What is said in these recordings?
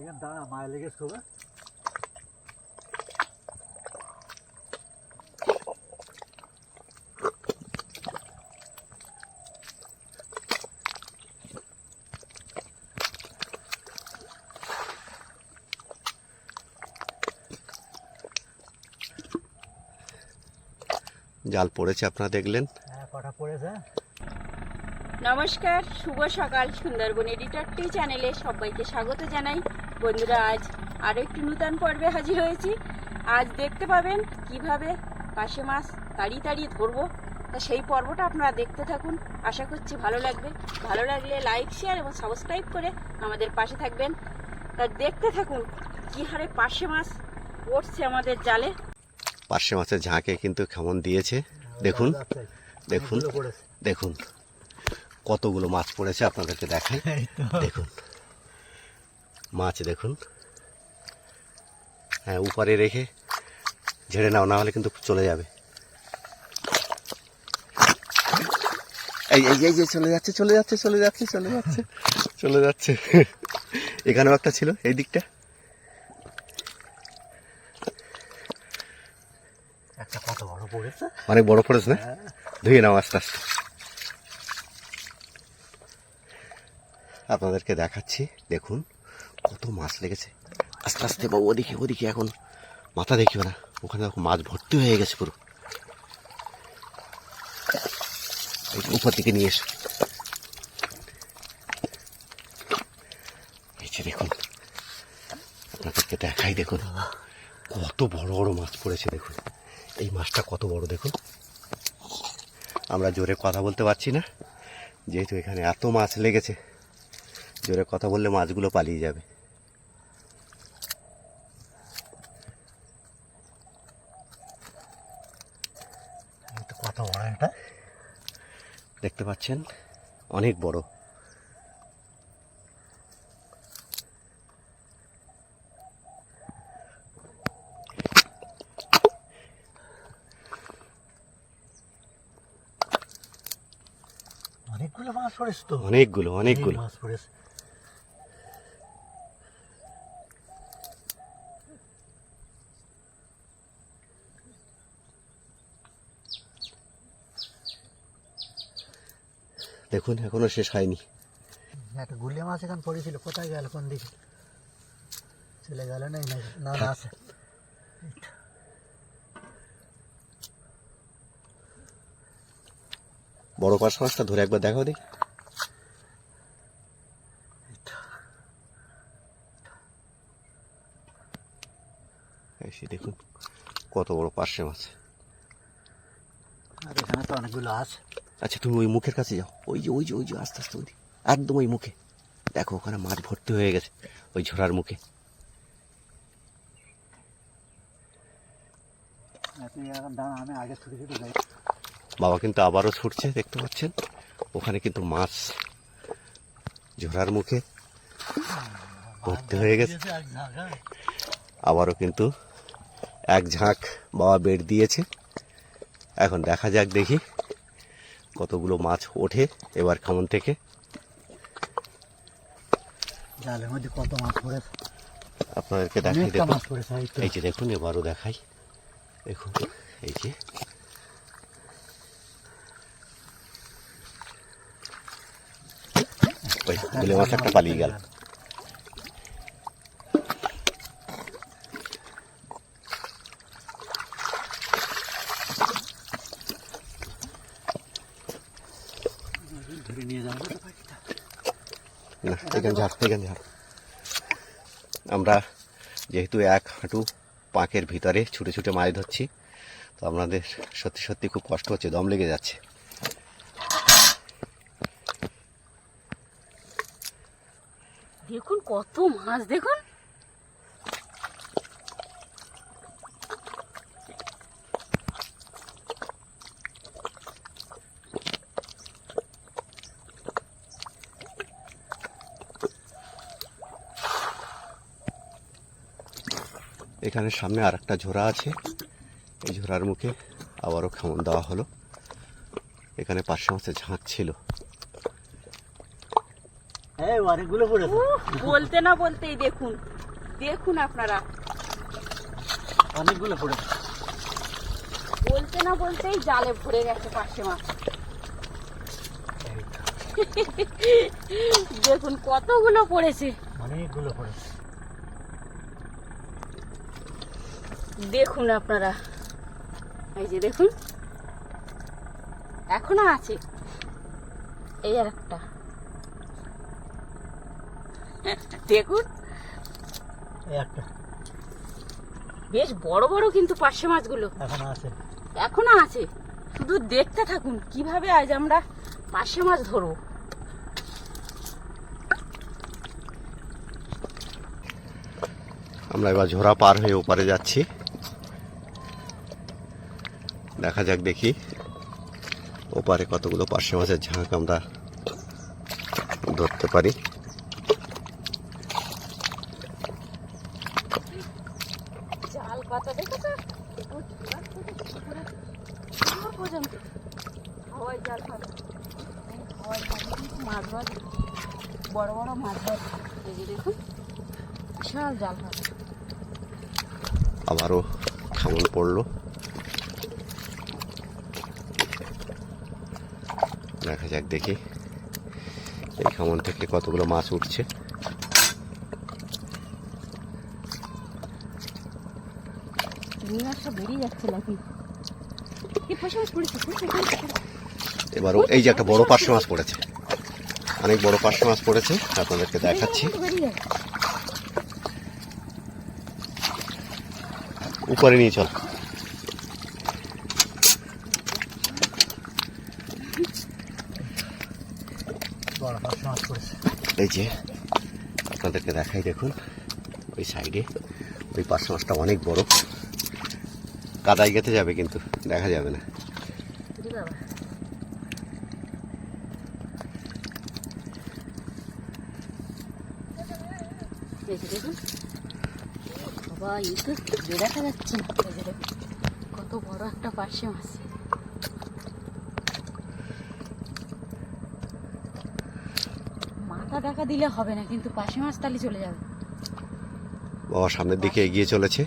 এখানে দাঁড়া মায়ের লেগে শোবে। জাল পড়েছে আপনারা দেখলেন? হ্যাঁ কটা পড়েছে? নমস্কার শুভ সকাল সুন্দরবন এডিটর টি চ্যানেলে সবাইকে স্বাগত জানাই। বন্ধুরা আজ আরও একটি নূতন পর্বে হাজির হয়েছি। আজ দেখতে পাবেন কীভাবে পাশে মাছ তাড়িয়ে তাড়িয়ে ধরবো। তা সেই পর্বটা আপনারা দেখতে থাকুন। আশা করছি ভালো লাগবে। ভালো লাগলে লাইক শেয়ার এবং সাবস্ক্রাইব করে আমাদের পাশে থাকবেন। তা দেখতে থাকুন কী হারে পাশে মাছ পড়ছে আমাদের জালে। পার্শে মাছের ঝাঁকে কিন্তু কেমন দিয়েছে। দেখুন দেখুন দেখুন। কতগুলো মাছ পড়েছে আপনাদেরকে দেখাই। দেখুন। মাছ দেখুন। হ্যাঁ উপরে রেখে ঝেড়ে নাও না হলে কিন্তু চলে যাবে। এই এই এই যে চলে যাচ্ছে চলে যাচ্ছে চলে যাচ্ছে চলে যাচ্ছে। চলে যাচ্ছে। এখানেও একটা ছিল এই দিকটা। একটা কত বড় পড়েছে? অনেক বড় পড়েছে না? ধুয়ে নাও আস্তে আস্তে। আপনাদেরকে দেখাচ্ছি দেখুন। কত মাছ লেগেছে। আস্তে আস্তে বাবু, ওদিকে ওদিকে এখন। মাথা দেখিও না, ওখানে মাছ ভর্তি হয়ে গেছে পুরো। উপর দিকে নিয়ে এসো। দেখুন, আপনাদেরকে দেখাই দেখুন কত বড় বড় মাছ পড়েছে দেখুন। এই মাছটা কত বড় দেখুন। আমরা জোরে কথা বলতে পারছি না, যেহেতু এখানে এত মাছ লেগেছে, জোরে কথা বললে মাছগুলো পালিয়ে যাবে এই তো কত বড় এটা দেখতে পাচ্ছেন? অনেক বড়। অনেকগুলো মাছ পড়েছে তো। অনেকগুলো অনেকগুলো। মাছ পড়েছে দেখুন এখনও শেষ হয়নি। একটা গুলিয়া মাছ এখানে পড়েছিল কোথায় গেল কোন দিকে? চলে গেল না আছে। বড় পাশ মাছটা ধরে একবার দেখাও দেখি। এই সে দেখুন কত বড় পার্শে মাছ। আর এখানে তো অনেকগুলো আছে। আচ্ছা তুমি ওই মুখের কাছে যাও। ওই যে ওই যে ওই যে, আস্তে আস্তে, ওই একদম ওই মুখে। দেখো, ওখানে মাছ ভর্তি হয়ে গেছে, ওই ঝোড়ার মুখে। বাবা কিন্তু আবারও ছুটছে, দেখতে পাচ্ছেন? ওখানে কিন্তু মাছ ঝোড়ার মুখে ভর্তি হয়ে গেছে। আবারও কিন্তু এক ঝাঁক বাবা বেড দিয়েছে। এখন দেখা যাক দেখি। কতগুলো মাছ ওঠে এবার খামন থেকে। জালের মধ্যে কত মাছ পড়েছে আপনাদেরকে দেখাই দেখুন। এই যে দেখুন এবারও দেখাই। দেখুন এই যে। ওই মাছ একটা পালিয়ে গেল ধরে নিয়ে যাব তো পাখিটা না, এখানে ঝাড় এখানে ঝাড়। আমরা যেহেতু এক হাঁটু পাঁকের ভিতরে ছুটে ছুটে মাছ ধরছি, তো আপনাদের সত্যি সত্যি খুব কষ্ট হচ্ছে, দম লেগে যাচ্ছে। দেখুন কত মাছ, দেখুন। এখানে সামনে আর একটা ঝোড়া আছে। এই ঝোড়ার মুখে আবারও খামন দেওয়া হলো। এখানে পাঁচশো মাছের ঝাঁক ছিল। এই অনেকগুলো পড়েছে। বলতে না বলতেই দেখুন। দেখুন আপনারা। অনেকগুলো পড়েছে। বলতে না বলতেই জালে ভরে গেছে পাশে মাছ দেখুন কতগুলো পড়েছে। অনেকগুলো পড়েছে। দেখুন আপনারা। এই যে দেখুন। এখনও আছে। এই আর একটা। দেখুন। বেশ বড় বড় কিন্তু পার্শে মাছগুলো। এখন আছে। এখনও আছে। শুধু দেখতে থাকুন কীভাবে আজ আমরা পার্শে মাছ ধরবো। আমরা এবার ঝোরা পার হয়ে ওপারে যাচ্ছি। দেখা যাক দেখি। ওপারে কতগুলো পার্শে মাছের ঝাঁক আমরা ধরতে পারি। বড় বড় মাছ দেখুন বিশাল জাল আবারও খামন পড়ল। দেখা যাক দেখি। এই খামন থেকে কতগুলো মাছ উঠছে। নাকি? এই যে একটা বড় পার্শে মাছ পড়েছে। অনেক বড় পার্শে মাছ পড়েছে আপনাদেরকে দেখাচ্ছি। উপরে নিয়ে চল বড় পাঁচশো মাছ পড়েছে এই যে, আপনাদেরকে দেখাই দেখুন, ওই সাইডে, ওই পার্শে মাছটা অনেক বড়। কাদায় গেতে যাবে কিন্তু, দেখা যাবে না। এই তো দেখা যাচ্ছে কত বড় একটা পার্শে মাছ। দেখা দিলে হবে না কিন্তু পাশে মাছ তালি চলে যাবে। বাবা সামনের দিকে এগিয়ে চলেছে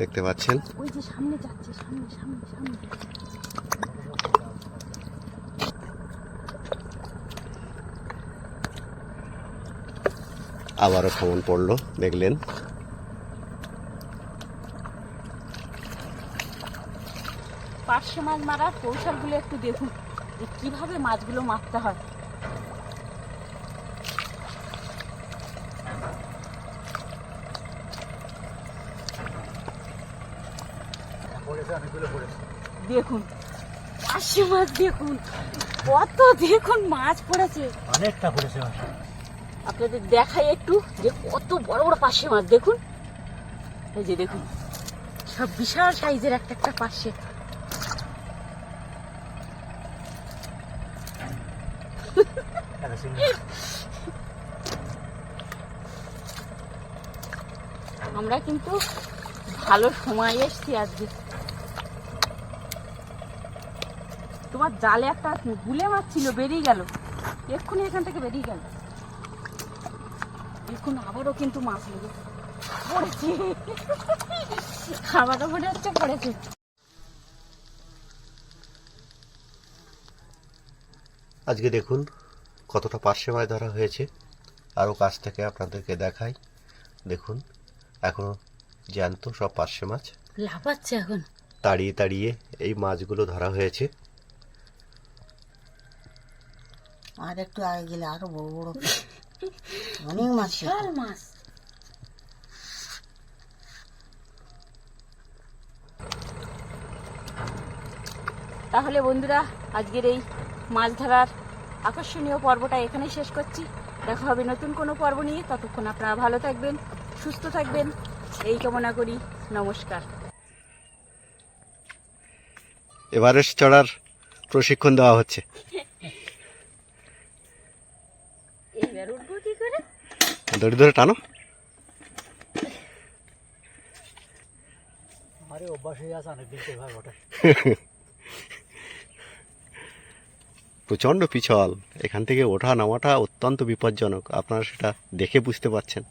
দেখতে পাচ্ছেন। ওই যে সামনে যাচ্ছে সামনে সামনে সামনে। আবারও খামন পড়ল দেখলেন। পার্শে মাছ মারার কৌশলগুলো একটু দেখুন যে কীভাবে মাছগুলো মারতে হয়। পড়েছে অনেকগুলো পড়েছে। দেখুন পার্শে মাছ দেখুন কত দেখুন মাছ পড়েছে। অনেকটা পড়েছে মাছ। আপনাদের দেখাই একটু যে কত বড় বড় পার্শে মাছ দেখুন। এই যে দেখুন সব বিশাল সাইজের একটা একটা চিংড়ি আমরা কিন্তু ভালো সময় এসছি আজকে। তোমার জালে একটা গুলে মাছ ছিল বেরিয়ে গেল। এক্ষুনি এখান থেকে বেরিয়ে গেল। এখন আবারও কিন্তু মাছ লেগে পড়েছে। খাবারও মনে হচ্ছে পড়েছে। আজকে দেখুন কতটা পার্শে মাছ ধরা হয়েছে। আরও কাছ থেকে আপনাদেরকে দেখাই। দেখুন এখনও জ্যান্ত সব পার্শে মাছ। লাফাচ্ছে এখন। তাড়িয়ে তাড়িয়ে এই মাছগুলো ধরা হয়েছে। আর একটু আগে গেলে আরও বড় বড় অনেক মাছ বিশাল মাছ। তাহলে বন্ধুরা আজকের এই মাছ ধরার আকর্ষণীয় পর্বটা এখানেই শেষ করছি। দেখা হবে নতুন কোনো পর্ব নিয়ে। ততক্ষণ আপনারা ভালো থাকবেন সুস্থ থাকবেন। এই কামনা করি। নমস্কার। এভারেস্ট চড়ার প্রশিক্ষণ দেওয়া হচ্ছে। এইবার উঠবো কি করে? দড়ি ধরে টানো। আরে অভ্যাস হয়ে আছে অনেকদিন ওঠে। প্রচণ্ড পিছল। এখান থেকে ওঠা নামাটা অত্যন্ত বিপজ্জনক। আপনারা সেটা দেখে বুঝতে পারছেন।